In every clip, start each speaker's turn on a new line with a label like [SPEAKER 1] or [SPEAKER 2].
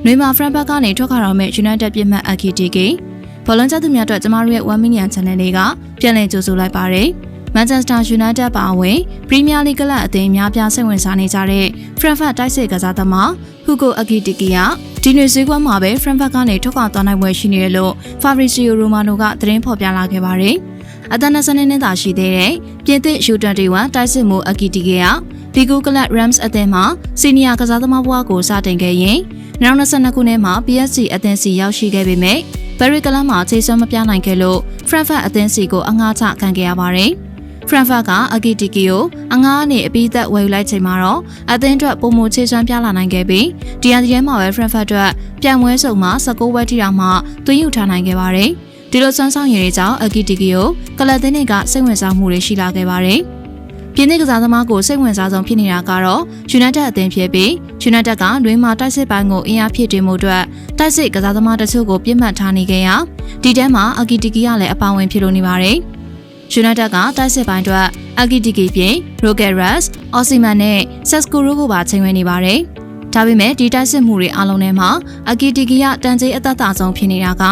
[SPEAKER 1] ။နှွေမှာ Frankfurt ကနေထွက်ခွာတော့မဲ့ United ပြစ်မှတ် AKTK ဘောလုံးကျသူများအတွက်ကျမတို့ရဲ့1 million channel လေးကပြန်လည်ကြိုဆိုလိုက်ပါတယ်။ Manchester United ပါဝင် Premier League ကလပ်အသင်းများပြားစိတ်ဝင်စားနေကြတဲ့ Frankfurt တိုက်စစ်ကစားသမား Hugo Ekitike ကဒီနေ့ဈေးကွက်မှာပဲ Frankfurt ကနေထွက်ခွာသွားနိုင်ွယ်ရှိနေတယ်လို့ Fabrizio Romano ကသတင်းဖော်ပြလာခဲ့ပါတယ်။အသက်20နှစ်သာရှိသေးတဲ့ပြင်သစ် U21 တိုက်စစ်မှု Ekitike က ဒီဂိုကလပ် Rams အသင်းမှာစီနီယာကစားသမားဘဝကိုစတင်ခဲ့ရင်2022ခုနှစ်မှာ PSG အသင်းစီရောက်ရှိခဲ့ပေမဲ့ဘယ်ရီကလန်မှာခြေစွမ်းမပြနိုင်ခဲ့လို့ Frankfurt အသင်းစီကိုအငှားချခံခဲ့ရပါတယ်။ Frankfurt ကအကီတီကီကိုအငှားအနေအပြီးသက်ဝယ်ယူလိုက်ချိန်မှာတော့အသင်းအတွက်ပုံမခြေစွမ်းပြလာနိုင်ခဲ့ပြီးဒီရန်ရဲမှာပဲ Frankfurt အတွက်ပြန်ပွဲစုံမှာ16ဝက်ထိတောင်မှသွင်းယူထားနိုင်ခဲ့ပါတယ်။ဒီလိုစွမ်းဆောင်ရည်တွေကြောင့်အကီတီကီကိုကလပ်သင်းတွေကစိတ်ဝင်စားမှုတွေရှိလာခဲ့ပါတယ်။ ပြင်းသစ်ကစားသမားကိုစိတ်ဝင်စားဆုံးဖြစ်နေတာကတော့ United အသင်းဖြစ်ပြီး United ကတွင်းမှာတိုက်စစ်ပိုင်းကိုအင်အားဖြည့်တင်မှုအတွက်တိုက်စစ်ကစားသမားတချို့ကိုပြစ်မှတ်ထားနေခဲ့ရဒီတဲမှာအကီတီကီကလည်းအပါဝင်ဖြစ်လို့နေပါတယ်။ United ကတိုက်စစ်ပိုင်းအတွက်အကီတီကီပြင် Rocket Rush, Osimhen နဲ့ Sesko တို့ကိုပါချိန်ဝဲနေပါတယ်။ ဒါပေမဲ့ဒီတိုက်စစ်မှုတွေအလုံးထဲမှာအကီတီကီယတန်ကြေးအသက်သာဆုံးဖြစ်နေတာက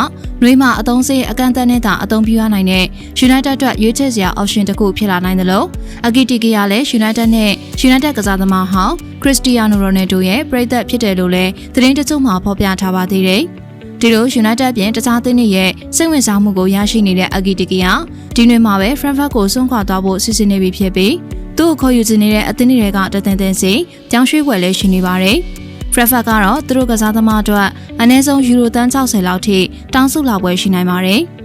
[SPEAKER 1] နှွေးမှာအသုံးစရိတ်အကန့်အသတ်နဲ့သာအသုံးပြုရနိုင်တဲ့ United အတွက်ရွေးချယ်စရာ option တစ်ခုဖြစ်လာနိုင်တယ်လို့အကီတီကီယလည်း United နဲ့ United ကစားသမားဟောင်း Cristiano Ronaldo ရဲ့ပြည်သက်ဖြစ်တယ်လို့လည်းသတင်းတချို့မှာဖော်ပြထားပါသေးတယ်။ဒီလို United ပြင်တခြားသင်းတွေရဲ့စိတ်ဝင်စားမှုကိုရရှိနေတဲ့အဂီတီကီယာဒီနေ့မှာပဲ Frankfurt ကိုစွန့်ခွာသွားဖို့စီစဉ်နေပြီဖြစ်ပြီး သူ့ကိုခေါ်ယူနေတဲ့အသင်းတွေကတသင်သင်စီကြောင်းရွှေ့ွယ်လဲရှိနေပါတယ်။ Frankfurt ကတော့သူတို့ကစားသမားအတွက်အနည်းဆုံးယူရိုတန်း60လောက်ထိတောင်းဆိုလာပွဲရှိနိုင်ပါတယ်။